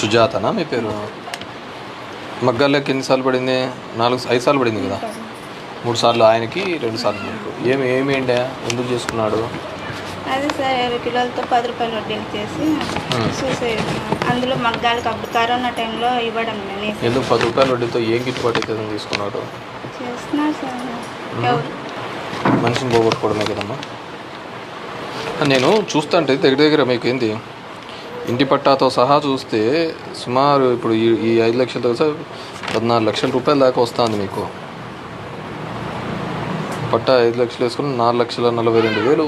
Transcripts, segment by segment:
సుజాతనా? మీ పేరు? మగ్గాలకి ఎన్నిసార్లు పడింది? నాలుగు ఐదు సార్లు పడింది కదా? మూడు సార్లు ఆయనకి రెండు సార్లు మీకు ఏమి ఏమేంటి ఎందుకు చేసుకున్నాడు? అదే సార్ ఇరవై కిలోలతో పది రూపాయలు వడ్డీలు చేసి. సూసైడ్ అందులో మగ్గాలకు అప్పుడు కరోనా టైంలో ఇవ్వడం నేను ఎందుకు పది రూపాయల వడ్డీతో ఏం గిట్టుబాటు అవుతుంది తీసుకున్నాడు? చేస్తున్నారు సార్. ఎవరు? మనిషిని పోగొట్టుకోవడమే కదమ్మా? నేను చూస్తుంటే దగ్గర దగ్గర మీకు ఏంది? ఇంటి పట్టాతో సహా చూస్తే సుమారు ఇప్పుడు ఈ ఈ ఐదు లక్షలతో సహా పద్నాలుగు లక్షల రూపాయల దాకా వస్తుంది మీకు. పట్టా ఐదు లక్షలు వేసుకుని నాలుగు లక్షల నలభై రెండు వేలు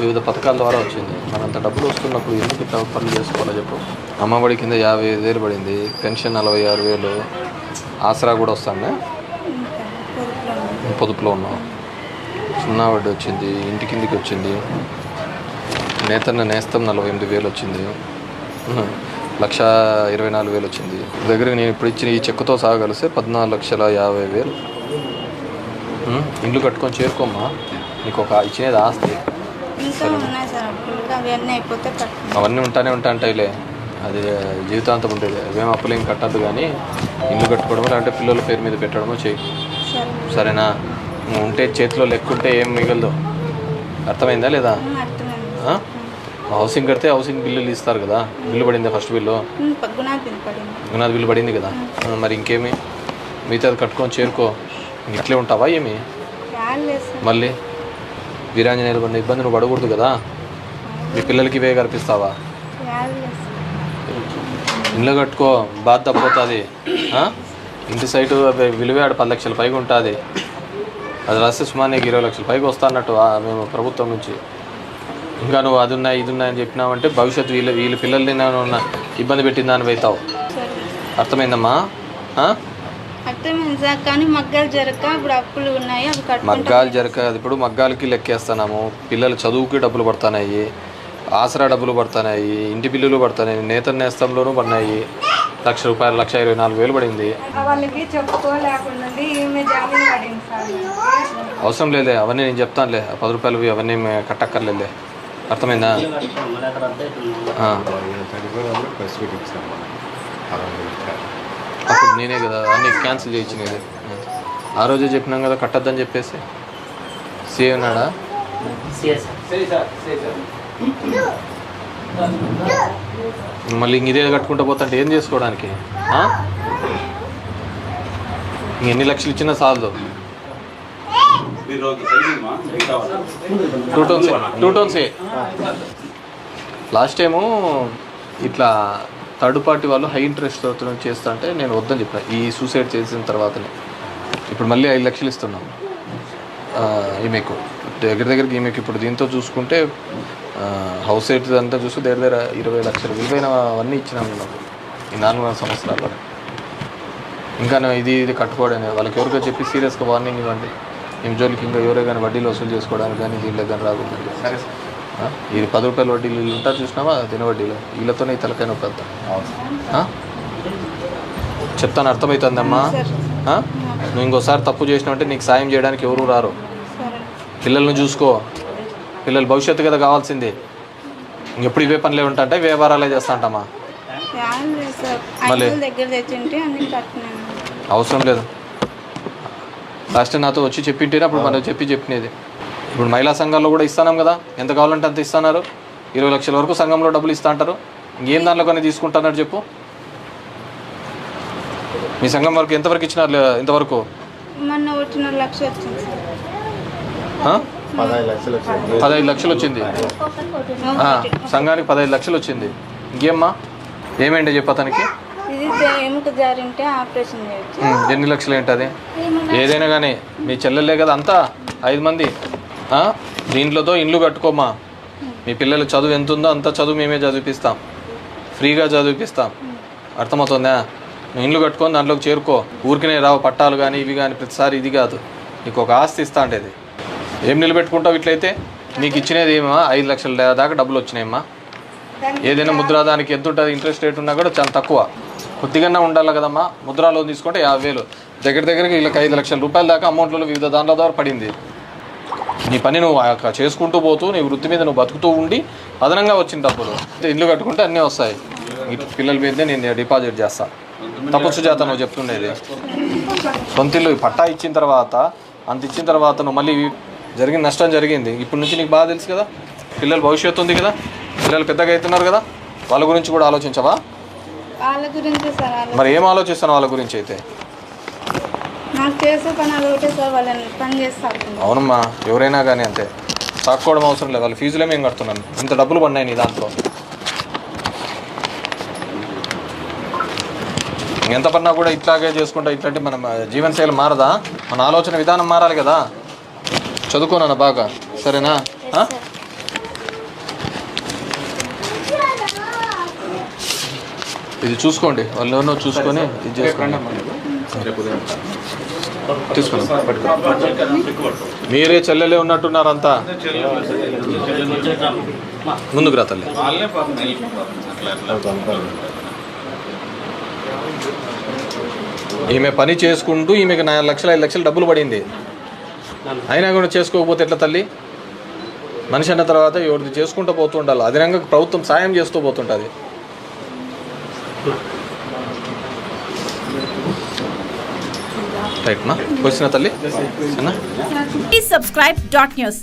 వివిధ పథకాల ద్వారా వచ్చింది. మనంత డబ్బులు వస్తున్నప్పుడు ఎందుకు ఇట్లా పనులు చేసుకోవాలో చెప్పు. అమ్మఒడి కింద యాభై ఐదు వేలు పడింది. పెన్షన్ నలభై ఆరు వేలు. ఆసరా కూడా వస్తానే. పొదుపులో ఉన్నాం. సున్నా వడ్డీ వచ్చింది. ఇంటి కిందికి వచ్చింది. నేతన్న నేస్తం నలభై ఎనిమిది వేలు వచ్చింది. లక్ష ఇరవై నాలుగు వేలు వచ్చింది దగ్గర నేను ఇప్పుడు ఇచ్చిన ఈ చెక్కుతో సహా కలిస్తే పద్నాలుగు లక్షల యాభై వేలు. ఇల్లు కట్టుకొని చేరుకోమ్మా. నీకు ఒక ఇచ్చినది ఆస్తి అవన్నీ ఉంటానే ఉంటా అంటాయిలే అది జీవితాంతం ఉంటుంది అవేం అప్పులు ఏం కట్టద్దు కానీ ఇల్లు కట్టుకోవడమో లేదంటే పిల్లల పేరు మీద పెట్టడమో చేయి. సరే సరేనా? ఉంటే చేతిలో లెక్కుంటే ఏం మిగలదు. అర్థమైందా లేదా? హౌసింగ్ కడితే హౌసింగ్ బిల్లులు ఇస్తారు కదా. బిల్లు పడిందా ఫస్ట్ బిల్లు? గుణాది బిల్లు పడింది. కదా. మరి ఇంకేమి? మిగతాది కట్టుకొని చేరుకో. ఇట్లే ఉంటావా ఏమి? మళ్ళీ వీరాంజనేయులు పడిన ఇబ్బంది నువ్వు పడకూడదు కదా. మీ పిల్లలకి ఇవే సార్. ఇల్లు కట్టుకో బాధ తప్పిపోతుంది. ఇంటి సైటు విలువే ఆడ పది లక్షల పైగా ఉంటుంది. అది రాస్తే సుమారు నీకు ఇరవై లక్షల పైగా వస్తా అన్నట్టు మేము ప్రభుత్వం నుంచి. ఇంకా నువ్వు అది ఉన్నాయి ఇది ఉన్నాయి అని చెప్పినావంటే భవిష్యత్తు వీళ్ళ వీళ్ళ పిల్లల్ని నేను ఉన్న ఇబ్బంది పెట్టిందా అని అవుతావు అర్థమైందమ్మా? మగ్గాలు జరగక ఇప్పుడు అప్పులు ఉన్నాయి అవి కట్టుకుంటా. మగ్గాలు జరక ఇప్పుడు మగ్గాలకి లెక్కేస్తున్నాము. పిల్లల చదువుకి డబ్బులు పడుతున్నాయి ఆసరా డబ్బులు పడుతున్నాయి ఇంటి బిల్లులు పడుతున్నాయి నేత నేస్తంలోనూ పడినాయి. లక్ష రూపాయలు లక్ష ఇరవై నాలుగు వేలు పడింది. అవసరం లేదే అవన్నీ నేను చెప్తానులే. ఆ పది రూపాయలు అవన్నీ కట్టక్కర్లేదులే. అర్థమైందా? అప్పుడు నేనే కదా అన్నీ క్యాన్సిల్ చేయించినది ఆ రోజే చెప్పినాం కదా కట్టద్దని చెప్పేసి. సీఏ ఉన్నాడా? మళ్ళీ ఇంక ఇదే కట్టుకుంటా పోతుంటే ఏం చేసుకోవడానికి? ఎన్ని లక్షలు ఇచ్చినా చాలదు two tons two tons last time ఇట్లా థర్డ్ పార్టీ వాళ్ళు హై ఇంట్రెస్ట్ చేస్తా అంటే నేను వద్దని చెప్పిన. ఈ సూసైడ్ చేసిన తర్వాతనే. ఇప్పుడు మళ్ళీ ఐదు లక్షలు ఇస్తున్నాం. ఈమెకు దగ్గర దగ్గరికి ఈమెకు ఇప్పుడు దీంతో చూసుకుంటే హౌస్ సైట్ అంతా చూస్తే దగ్గర దగ్గర ఇరవై లక్షలు విలువైన అవన్నీ ఇచ్చినాం నాకు ఈ నాలుగున్నర సంవత్సరాల్లో ఇంకా నేను ఇది ఇది కట్టుకోవడం వాళ్ళకి ఎవరికో చెప్పి సీరియస్గా వార్నింగ్ ఇవ్వండి. మేము జోలికి ఇంకా ఎవరే కానీ వడ్డీలు వసూలు చేసుకోవడానికి కానీ దీంట్లో కానీ రాకూడదు. ఆ? ఇది పది రూపాయల వడ్డీలు వీళ్ళు ఉంటారు చూసినావా? తిన వడ్డీలు. వీళ్ళతోనే ఈ తలకాయ నొప్పి చెప్తాను అర్థమవుతుందమ్మా ఆ? నువ్వు ఇంకోసారి తప్పు చేసినావంటే నీకు సాయం చేయడానికి ఎవరు రారు. పిల్లల్ని చూసుకో. పిల్లల భవిష్యత్తు కదా కావాల్సింది. ఇంకెప్పుడు ఇవే పనులే ఉంటాంటే వ్యాపారాలే చేస్తా అంటామా? యాడ్ లేదు సార్. మళ్ళీ? అవసరం లేదు. లాస్ట్ టైం నాతో వచ్చి చెప్పింటేనే అప్పుడు మనం చెప్పి చెప్పినది. ఇప్పుడు మహిళా సంఘాల్లో కూడా ఇస్తున్నాం కదా ఎంత కావాలంటే అంత ఇస్తున్నారు. ఇరవై లక్షల వరకు సంఘంలో డబ్బులు ఇస్తా అంటారు. ఇంకేం దాంట్లో కొన్ని తీసుకుంటున్నారు చెప్పు. మీ సంఘం వరకు ఎంతవరకు ఇచ్చినారు ఇంతవరకు? పదహైదు లక్షలు వచ్చింది. సంఘానికి పదహైదు లక్షలు వచ్చింది. ఇంకేమ్మా? ఏమేంటి చెప్పు అతనికి? ఆపరేషన్ చేయొచ్చు? ఉమ్, ఎన్ని లక్షలు ఏంటది? ఏదైనా కానీ మీ చెల్లెలే కదా అంతా? ఐదు మంది. ఆ? దీంట్లోతో ఇండ్లు కట్టుకోమా మీ పిల్లల చదువు ఎంత ఉందో అంత చదువు మేమే చదివిపిస్తాం. ఫ్రీగా చదివిపిస్తాం. అర్థమవుతుందా? నువ్వు ఇండ్లు కట్టుకొని దాంట్లోకి చేరుకో. ఊరికనే రావు పట్టాలు కానీ ఇవి కానీ ప్రతిసారి ఇది కాదు. నీకు ఒక ఆస్తి ఇస్తా ఉండేది ఏం నిలబెట్టుకుంటావు ఇట్లయితే? నీకు ఇచ్చినది ఏమో? ఐదు లక్షల దాకా డబ్బులు వచ్చినాయమ్మా. ఏదైనా ముద్రా దానికి ఎంత ఉంటుంది? ఇంట్రెస్ట్ రేట్ ఉన్నా కూడా చాలా తక్కువ. కొద్దిగానే ఉండాలి కదమ్మా? ముద్రా లోన్ తీసుకుంటే యాభై వేలు. దగ్గర దగ్గరకి వీళ్ళకి ఐదు లక్షల రూపాయల దాకా అమౌంట్లో వివిధ దాంట్ల ద్వారా పడింది. నీ పని నువ్వు ఆ యొక్క చేసుకుంటూ పోతూ నీ వృత్తి మీద నువ్వు బతుకుతూ ఉండి అదనంగా వచ్చిన డబ్బులు. ఇల్లు కట్టుకుంటే అన్నీ వస్తాయి. పిల్లల మీదే నేను డిపాజిట్ చేస్తా. తపస్సు చేత నువ్వు చెప్తుండేది. సొంతిల్లు పట్టా ఇచ్చిన తర్వాత అంత ఇచ్చిన తర్వాత నువ్వు మళ్ళీ జరిగిన నష్టం జరిగింది. ఇప్పటి నుంచి నీకు బాగా తెలుసు కదా? పిల్లల భవిష్యత్తు ఉంది కదా? పిల్లలు పెద్దగా అవుతున్నారు కదా? వాళ్ళ గురించి కూడా ఆలోచించవా? వాళ్ళ గురించి సార్ వాళ్ళ మరి ఏం ఆలోచిస్తాను వాళ్ళ గురించి అయితే? నాకు చేసే పని అది ఒకటే సార్ వాళ్ళని పని చేస్తారు. అవునమ్మా ఎవరైనా కానీ అంతే. సాక్కోవడం అవసరం లేదు వాళ్ళ ఫీజులే మేము కడుతున్నాను ఇంత డబ్బులు పడినాయి నీ దాంట్లో. ఎంత పడినా కూడా ఇట్లాగే చేసుకుంటా ఇట్లాంటి మన జీవనశైలి మారదా? మన ఆలోచన విధానం మారాలి కదా? చదువుకోనన్న బాగా. సరేనా? ఇది చూసుకోండి. వాళ్ళు చూసుకొని ఇది చేసుకోండి. తీసుకోండి మీరే చెల్లెలే ఉన్నట్టున్నారంతా. ముందుకు రా తల్లి. ఈమె పని చేసుకుంటూ ఈమెకి నాలుగు లక్షలు ఐదు లక్షలు డబ్బులు పడింది. అయినా కూడా చేసుకోకపోతే ఎట్లా తల్లి? మనిషి అన్న తర్వాత ఎవరిది చేసుకుంటూ పోతూ ఉండాలి. అదనంగా ప్రభుత్వం సాయం చేస్తూ పోతుంటుంది. రైట్నా వచ్చిన తల్లి సరేనా Please subscribe dot news.